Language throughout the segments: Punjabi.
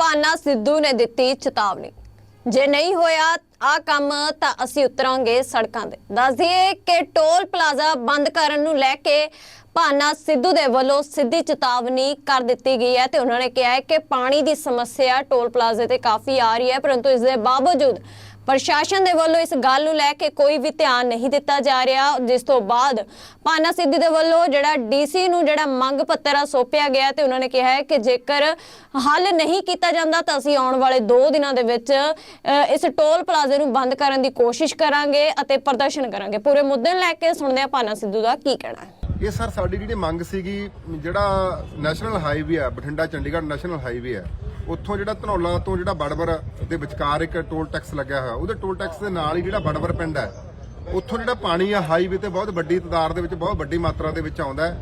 ਪਾਨਾ ਸਿੱਧੂ ਨੇ ਦਿੱਤੀ ਚੇਤਾਵਨੀ। ਜੇ ਨਹੀਂ ਹੋਇਆ ਆ ਕੰਮ, ਤਾਂ ਅਸੀਂ ਉਤਰਾਂਗੇ ਸੜਕਾਂ ਤੇ। ਦੱਸ ਦਈਏ ਕਿ ਟੋਲ ਪਲਾਜ਼ਾ ਬੰਦ ਕਰਨ ਨੂੰ ਲੈ ਕੇ ਭਾਨਾ ਸਿੱਧੂ ਦੇ ਵੱਲੋਂ ਸਿੱਧੀ ਚੇਤਾਵਨੀ ਕਰ ਦਿੱਤੀ ਗਈ ਹੈ ਤੇ ਉਹਨਾਂ ਨੇ ਕਿਹਾ ਹੈ ਕਿ ਪਾਣੀ ਦੀ ਸਮੱਸਿਆ ਟੋਲ ਪਲਾਜ਼ੇ ਤੇ ਕਾਫੀ ਆ ਰਹੀ ਹੈ, ਪਰੰਤੂ ਇਸ ਦੇ ਬਾਵਜੂਦ ਪ੍ਰਸ਼ਾਸਨ ਦੇ ਵੱਲੋਂ ਇਸ ਗੱਲ ਨੂੰ ਲੈ ਕੇ ਕੋਈ ਵੀ ਧਿਆਨ ਨਹੀਂ ਦਿੱਤਾ ਜਾ ਰਿਹਾ। ਜਿਸ ਤੋਂ ਬਾਅਦ ਪਾਨਾ ਸਿੱਧੂ ਦੇ ਵੱਲੋਂ ਜਿਹੜਾ ਡੀਸੀ ਨੂੰ ਜਿਹੜਾ ਮੰਗ ਪੱਤਰ ਆ ਸੌਂਪਿਆ ਗਿਆ ਤੇ ਉਹਨਾਂ ਨੇ ਕਿਹਾ ਹੈ ਕਿ ਜੇਕਰ ਹੱਲ ਨਹੀਂ ਕੀਤਾ ਜਾਂਦਾ ਤਾਂ ਅਸੀਂ ਆਉਣ ਵਾਲੇ 2 ਦਿਨਾਂ ਦੇ ਵਿੱਚ ਇਸ ਟੋਲ ਪਲਾਜ਼ੇ ਨੂੰ ਬੰਦ ਕਰਨ ਦੀ ਕੋਸ਼ਿਸ਼ ਕਰਾਂਗੇ ਅਤੇ ਪ੍ਰਦਰਸ਼ਨ ਕਰਾਂਗੇ। ਪੂਰੇ ਮੁੱਦੇ ਨੂੰ ਲੈ ਕੇ ਸੁਣਦੇ ਆ ਪਾਨਾ ਸਿੱਧੂ ਦਾ ਕੀ ਕਹਿਣਾ ਹੈ। ਇਹ ਸਰ ਸਾਡੀ ਜਿਹੜੀ ਮੰਗ ਸੀਗੀ, ਜਿਹੜਾ ਨੈਸ਼ਨਲ ਹਾਈਵੇ ਆ, ਬਠਿੰਡਾ, ਚੰਡੀਗੜ੍ਹ ਨੈਸ਼ਨਲ ਹਾਈਵੇ ਹੈ ਉੱਥੋਂ ਜਿਹੜਾ ਧਨੌਲਾ ਤੋਂ ਜਿਹੜਾ ਬੜਬਰ ਦੇ ਵਿਚਕਾਰ ਇੱਕ ਟੋਲ ਟੈਕਸ ਲੱਗਿਆ ਹੋਇਆ, ਉਹਦੇ ਟੋਲ ਟੈਕਸ ਦੇ ਨਾਲ ਹੀ ਜਿਹੜਾ ਬੜਬਰ ਪਿੰਡ ਹੈ, ਉੱਥੋਂ ਜਿਹੜਾ ਪਾਣੀ ਆ ਹਾਈਵੇ ਤੇ ਬਹੁਤ ਵੱਡੀ ਤਦਾਦ ਦੇ ਵਿੱਚ, ਬਹੁਤ ਵੱਡੀ ਮਾਤਰਾ ਦੇ ਵਿੱਚ ਆਉਂਦਾ ਹੈ।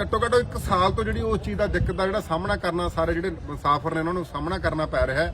ਘੱਟੋ ਘੱਟ ਇੱਕ ਸਾਲ ਤੋਂ ਜਿਹੜੀ ਉਸ ਚੀਜ਼ ਦਾ ਦਿੱਕਤ ਦਾ ਜਿਹੜਾ ਸਾਹਮਣਾ ਕਰਨਾ, ਸਾਰੇ ਜਿਹੜੇ ਮੁਸਾਫਰ ਨੇ ਉਹਨਾਂ ਨੂੰ ਸਾਹਮਣਾ ਕਰਨਾ ਪੈ ਰਿਹਾ ਹੈ।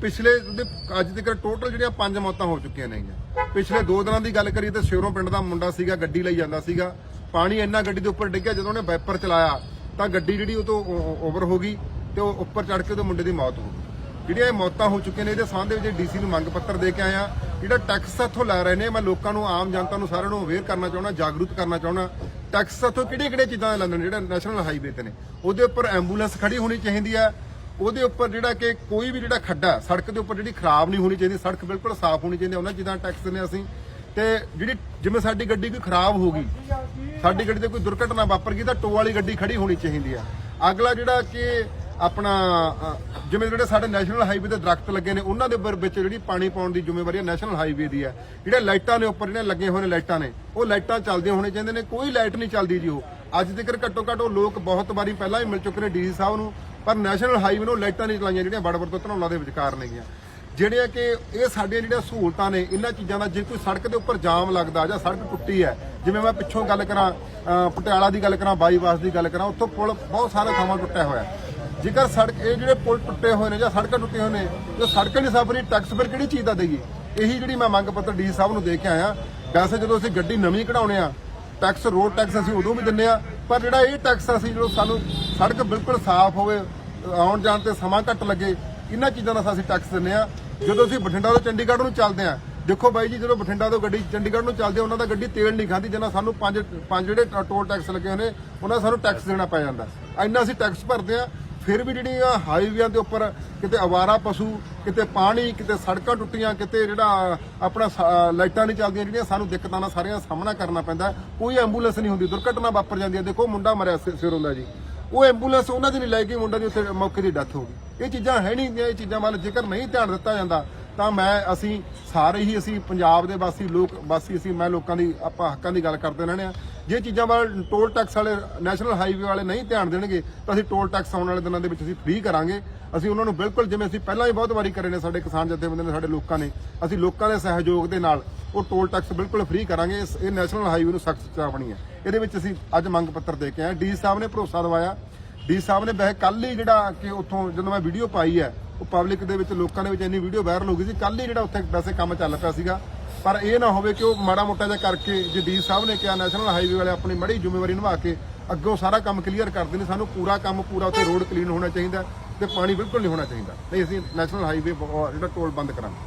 ਪਿਛਲੇ ਉਹਦੇ ਅੱਜ ਤੱਕ ਟੋਟਲ ਜਿਹੜੀਆਂ ਪੰਜ ਮੌਤਾਂ ਹੋ ਚੁੱਕੀਆਂ ਨੇਗੀਆਂ ਪਿਛਲੇ 2 ਦਿਨਾਂ ਦੀ ਗੱਲ ਕਰੀਏ ਤਾਂ ਸ਼ੇਰੋਂ ਪਿੰਡ ਦਾ ਮੁੰਡਾ ਸੀਗਾ, ਗੱਡੀ ਲਈ ਜਾਂਦਾ ਸੀਗਾ। ਪਾਣੀ ਇੰਨਾ ਗੱਡੀ ਦੇ ਉੱਪਰ ਡਿੱਗਿਆ, ਜਦੋਂ ਉਹਨੇ ਵਾਈਪਰ ਚਲਾਇਆ ਤਾਂ ਗੱਡੀ ਜਿਹੜੀ ਉਹ ਤੋਂ ਓਵਰ ਹੋ ਗਈ। ਤੇ ਉਹ ਉੱਪਰ ਚੜ ਕੇ ਉਹਦੇ ਮੁੰਡੇ ਦੀ ਮੌਤ ਹੋ ਗਈ। ਜਿਹੜੀਆਂ ਇਹ ਮੌਤਾਂ ਹੋ ਚੁੱਕੀਆਂ ਨੇ, ਇਹਦੇ ਸੰਬੰਧ ਦੇ ਵਿੱਚ ਡੀਸੀ ਨੂੰ ਮੰਗ ਪੱਤਰ ਦੇ ਕੇ ਆਇਆ। ਜਿਹੜਾ ਟੈਕਸ ਇੱਥੋਂ ਲੈ ਰਹੇ ਨੇ, ਮੈਂ ਲੋਕਾਂ ਨੂੰ, ਆਮ ਜਨਤਾ ਨੂੰ ਸਾਰਿਆਂ ਨੂੰ ਅਵੇਅਰ ਕਰਨਾ ਚਾਹੁੰਦਾ, ਜਾਗਰੂਕ ਕਰਨਾ ਚਾਹੁੰਦਾ। ਟੈਕਸ ਇੱਥੋਂ ਕਿਹੜੀਆਂ ਕਿਹੜੀਆਂ ਚੀਜ਼ਾਂ ਦੇ ਲੈਂਦੇ ਨੇ, ਜਿਹੜਾ ਨੈਸ਼ਨਲ ਹਾਈਵੇ ਤੇ ਨੇ। ਉਹਦੇ ਉੱਪਰ ਐਂਬੂਲੈਂਸ ਖੜੀ ਹੋਣੀ ਚਾਹੀਦੀ ਹੈ ਉਹਦੇ ਉੱਪਰ ਜਿਹੜਾ ਕਿ ਕੋਈ ਵੀ ਜਿਹੜਾ ਖੱਡਾ, ਸੜਕ ਦੇ ਉੱਪਰ ਜਿਹੜੀ ਖਰਾਬ ਨਹੀਂ ਹੋਣੀ ਚਾਹੀਦੀ, ਸੜਕ ਬਿਲਕੁਲ ਸਾਫ਼ ਹੋਣੀ ਚਾਹੀਦੀ, ਉਹਨਾਂ ਚੀਜ਼ਾਂ ਟੈਕਸ ਨੇ ਅਸੀਂ। ਤੇ ਜਿਹੜੀ ਜਿਵੇਂ ਸਾਡੀ ਗੱਡੀ ਕੋਈ ਖਰਾਬ ਹੋ ਗਈ, ਸਾਡੀ ਗੱਡੀ ਤੇ ਕੋਈ ਦੁਰਘਟਨਾ ਵਾਪਰ ਗਈ, ਤਾਂ ਟੋ ਵਾਲੀ ਗੱਡੀ ਖੜੀ ਹੋਣੀ ਚਾਹੀਦੀ ਆ। ਅਗਲਾ ਜਿਹੜਾ ਕਿ ਆਪਣਾ ਜਿਵੇਂ ਜਿਹੜੇ ਸਾਡੇ ਨੈਸ਼ਨਲ ਹਾਈਵੇ ਤੇ ਦਰਖਤ ਲੱਗੇ ਨੇ, ਉਹਨਾਂ ਦੇ ਉੱਪਰ ਵਿੱਚ ਜਿਹੜੀ ਪਾਣੀ ਪਾਉਣ ਦੀ ਜ਼ਿੰਮੇਵਾਰੀ ਨੈਸ਼ਨਲ ਹਾਈਵੇ ਦੀ ਹੈ ਜਿਹੜੇ ਲਾਈਟਾਂ ਨੇ ਉੱਪਰ ਜਿਹੜੇ ਲੱਗੇ ਹੋਏ ਨੇ ਲਾਈਟਾਂ ਨੇ, ਉਹ ਲਾਈਟਾਂ ਚੱਲਦੀਆਂ ਹੋਣੇ ਚਾਹੀਦੇ ਨੇ, ਕੋਈ ਲਾਈਟ ਨਹੀਂ ਚੱਲਦੀ ਜੀ ਉਹ। ਅੱਜ ਤੱਕ ਘੱਟੋ ਘੱਟ ਉਹ ਲੋਕ ਬਹੁਤ ਵਾਰੀ ਪਹਿਲਾਂ ਹੀ ਮਿਲ ਚੁੱਕੇ ਨੇ ਡੀਸੀ ਸਾਹਿਬ ਨੂੰ, ਪਰ ਨੈਸ਼ਨਲ ਹਾਈਵੇ ਨੂੰ ਲਾਈਟਾਂ ਨਹੀਂ ਚਲਾਈਆਂ ਜਿਹੜੀਆਂ ਬੜਬੜ ਤੋਂ ਧਨੌਲਾ ਦੇ ਵਿਚਕਾਰ ਨੇਗੀਆਂ ਜਿਹੜੀਆਂ ਕਿ ਇਹ ਸਾਡੀਆਂ ਜਿਹੜੀਆਂ ਸਹੂਲਤਾਂ ਨੇ, ਇਹਨਾਂ ਚੀਜ਼ਾਂ ਦਾ ਜੇ ਕੋਈ ਸੜਕ ਦੇ ਉੱਪਰ ਜਾਮ ਲੱਗਦਾ ਜਾਂ ਸੜਕ ਟੁੱਟੀ ਹੈ, ਜਿਵੇਂ ਮੈਂ ਪਿੱਛੋਂ ਗੱਲ ਕਰਾਂ ਪਟਿਆਲਾ ਦੀ ਗੱਲ ਕਰਾਂ, ਬਾਈਪਾਸ ਦੀ ਗੱਲ ਕਰਾਂ, ਉੱਥੋਂ ਪੁਲ ਬਹੁਤ ਸਾਰੇ ਥਾਵਾਂ ਟੁੱਟਿਆ ਹੋਇਆ। ਜੇਕਰ ਸੜਕ ਇਹ ਜਿਹੜੇ ਪੁਲ ਟੁੱਟੇ ਹੋਏ ਨੇ ਜਾਂ ਸੜਕਾਂ ਟੁੱਟੀਆਂ ਹੋਏ ਨੇ ਜੋ ਸੜਕਾਂ ਦੀ ਸਾਫਰੀ ਟੈਕਸ ਫਿਰ ਕਿਹੜੀ ਚੀਜ਼ ਦਾ ਦੇਈਏ? ਇਹੀ ਜਿਹੜੀ ਮੈਂ ਮੰਗ ਪੱਤਰ ਡੀ ਸਾਹਿਬ ਨੂੰ ਦੇ ਕੇ ਆਇਆ। ਵੈਸੇ ਜਦੋਂ ਅਸੀਂ ਗੱਡੀ ਨਵੀਂ ਕਢਾਉਣੇ ਆ ਟੈਕਸ ਰੋਡ ਟੈਕਸ ਅਸੀਂ ਉਦੋਂ ਵੀ ਦਿੰਨੇ ਆ ਪਰ ਜਿਹੜਾ ਇਹ ਟੈਕਸ ਅਸੀਂ ਜਦੋਂ ਸਾਨੂੰ ਸੜਕ ਬਿਲਕੁਲ ਸਾਫ਼ ਹੋਵੇ ਆਉਣ ਜਾਣ ਤੇ ਸਮਾਂ ਘੱਟ ਲੱਗੇ ਇਹਨਾਂ ਚੀਜ਼ਾਂ ਦਾ ਅਸੀਂ ਟੈਕਸ ਦਿੰਨੇ ਆ। ਜਦੋਂ ਅਸੀਂ ਬਠਿੰਡਾ ਤੋਂ ਚੰਡੀਗੜ੍ਹ ਨੂੰ ਚੱਲਦੇ ਆ ਦੇਖੋ ਬਾਈ ਜੀ ਜਦੋਂ ਬਠਿੰਡਾ ਤੋਂ ਗੱਡੀ ਚੰਡੀਗੜ੍ਹ ਨੂੰ ਚੱਲਦੇ ਆ, ਉਹਨਾਂ ਦਾ ਗੱਡੀ ਤੇਲ ਨਹੀਂ ਖਾਂਦੀ ਜਿੰਨਾ ਸਾਨੂੰ ਪੰਜ ਪੰਜ ਜਿਹੜੇ ਟੋਲ ਟੈਕਸ ਲੱਗੇ ਹੋਏ ਨੇ ਉਹਨਾਂ ਦਾ ਸਾਨੂੰ ਟੈਕਸ ਦੇਣਾ ਪੈ ਜਾਂਦਾ। ਇੰਨਾ ਅਸੀਂ ਟੈਕਸ ਭਰਦੇ ਆ ਫਿਰ ਵੀ ਜਿਹੜੀਆਂ ਹਾਈਵੇਆਂ ਦੇ ਉੱਪਰ ਕਿਤੇ ਅਵਾਰਾ ਪਸ਼ੂ, ਕਿਤੇ ਪਾਣੀ, ਕਿਤੇ ਸੜਕਾਂ ਟੁੱਟੀਆਂ, ਕਿਤੇ ਜਿਹੜਾ ਆਪਣਾ ਲਾਈਟਾਂ ਨਹੀਂ ਚੱਲਦੀਆਂ ਜਿਹੜੀਆਂ, ਸਾਨੂੰ ਦਿੱਕਤਾਂ ਨਾਲ ਸਾਰਿਆਂ ਦਾ ਸਾਹਮਣਾ ਕਰਨਾ ਪੈਂਦਾ ਕੋਈ ਐਂਬੂਲੈਂਸ ਨਹੀਂ ਹੁੰਦੀ, ਦੁਰਘਟਨਾ ਵਾਪਰ ਜਾਂਦੀ ਹੈ। ਦੇਖੋ, ਮੁੰਡਾ ਮਰਿਆ ਸਿ- ਸਿਰ ਹੁੰਦਾ ਜੀ। ਉਹ ਐਂਬੂਲੈਂਸ ਉਹਨਾਂ ਦੀ ਨਹੀਂ ਲੈ ਕੇ ਮੁੰਡਾ ਦੀ ਉੱਥੇ ਮੌਕੇ ਦੀ ਡੈਥ ਹੋ ਗਈ। ਇਹ ਚੀਜ਼ਾਂ ਹੈ ਨਹੀਂ ਇਹ ਚੀਜ਼ਾਂ ਵੱਲ ਜੇਕਰ ਨਹੀਂ ਧਿਆਨ ਦਿੱਤਾ ਜਾਂਦਾ। ਤਾਂ ਮੈਂ, ਅਸੀਂ ਸਾਰੇ ਹੀ ਅਸੀਂ ਪੰਜਾਬ ਦੇ ਵਾਸੀ ਲੋਕ, ਵਾਸੀ ਅਸੀਂ, ਮੈਂ ਲੋਕਾਂ ਦੀ, ਆਪਾਂ ਹੱਕਾਂ ਦੀ ਗੱਲ ਕਰਦੇ ਰਹਿੰਦੇ ਆ ਜੇ ਚੀਜ਼ਾਂ ਵੱਲ ਟੋਲ ਟੈਕਸ ਵਾਲੇ ਨੈਸ਼ਨਲ ਹਾਈਵੇ ਵਾਲੇ ਨਹੀਂ ਧਿਆਨ ਦੇਣਗੇ, ਤਾਂ ਅਸੀਂ ਟੋਲ ਟੈਕਸ ਆਉਣ ਵਾਲੇ ਦਿਨਾਂ ਦੇ ਵਿੱਚ ਅਸੀਂ ਫ੍ਰੀ ਕਰਾਂਗੇ। ਅਸੀਂ ਉਹਨਾਂ ਨੂੰ ਬਿਲਕੁਲ ਜਿਵੇਂ ਅਸੀਂ ਪਹਿਲਾਂ ਹੀ ਬਹੁਤ ਵਾਰੀ ਕਰੇ ਨੇ ਸਾਡੇ ਕਿਸਾਨ ਜਥੇਬੰਦੀਆਂ ਨੇ, ਸਾਡੇ ਲੋਕਾਂ ਨੇ, ਅਸੀਂ ਲੋਕਾਂ ਦੇ ਸਹਿਯੋਗ ਦੇ ਨਾਲ ਉਹ ਟੋਲ ਟੈਕਸ ਬਿਲਕੁਲ ਫ੍ਰੀ ਕਰਾਂਗੇ। ਇਸ- ਇਹ ਨੈਸ਼ਨਲ ਹਾਈਵੇ ਨੂੰ ਸਖਤ ਚੇਤਾਵਨੀ ਹੈ। ਇਹਦੇ ਵਿੱਚ ਅਸੀਂ ਅੱਜ ਮੰਗ ਪੱਤਰ ਦੇ ਕੇ ਆਏ ਡੀ ਸਾਹਿਬ ਨੇ ਭਰੋਸਾ ਦਵਾਇਆ। ਡੀ ਸਾਹਿਬ ਨੇ ਬਹਿ ਕੱਲ ਹੀ ਜਿਹੜਾ ਕਿ ਉੱਥੋਂ ਜਦੋਂ ਮੈਂ ਵੀਡੀਓ ਪਾਈ ਹੈ ਉਹ ਪਬਲਿਕ ਦੇ ਵਿੱਚ, ਲੋਕਾਂ ਦੇ ਵਿੱਚ ਇੰਨੀ ਵੀਡੀਓ ਵਾਇਰਲ ਹੋ ਗਈ ਸੀ। ਕੱਲ ਹੀ ਜਿਹੜਾ ਉੱਥੇ ਵੈਸੇ ਕੰਮ ਚੱਲ ਪਿਆ ਸੀਗਾ। ਪਰ ਇਹ ਨਾ ਹੋਵੇ ਕਿ ਉਹ ਮਾੜਾ ਮੋਟਾ ਜਿਹਾ ਕਰਕੇ ਜੇ ਡੀ ਸਾਹਿਬ ਨੇ ਕਿਹਾ ਨੈਸ਼ਨਲ ਹਾਈਵੇ ਵਾਲੇ ਆਪਣੀ ਮੜੀ ਜ਼ਿੰਮੇਵਾਰੀ ਨਿਭਾ ਕੇ ਅੱਗੋਂ ਸਾਰਾ ਕੰਮ ਕਲੀਅਰ ਕਰਦੇ ਨੇ ਸਾਨੂੰ ਪੂਰਾ ਕੰਮ, ਪੂਰਾ ਉੱਥੇ ਰੋਡ ਕਲੀਨ ਹੋਣਾ ਚਾਹੀਦਾ ਤੇ ਪਾਣੀ ਬਿਲਕੁਲ ਨਹੀਂ ਹੋਣਾ ਚਾਹੀਦਾ। ਨਹੀਂ, ਅਸੀਂ ਨੈਸ਼ਨਲ ਹਾਈਵੇ ਜਿਹੜਾ ਟੋਲ ਬੰਦ ਕਰਾਂਗੇ।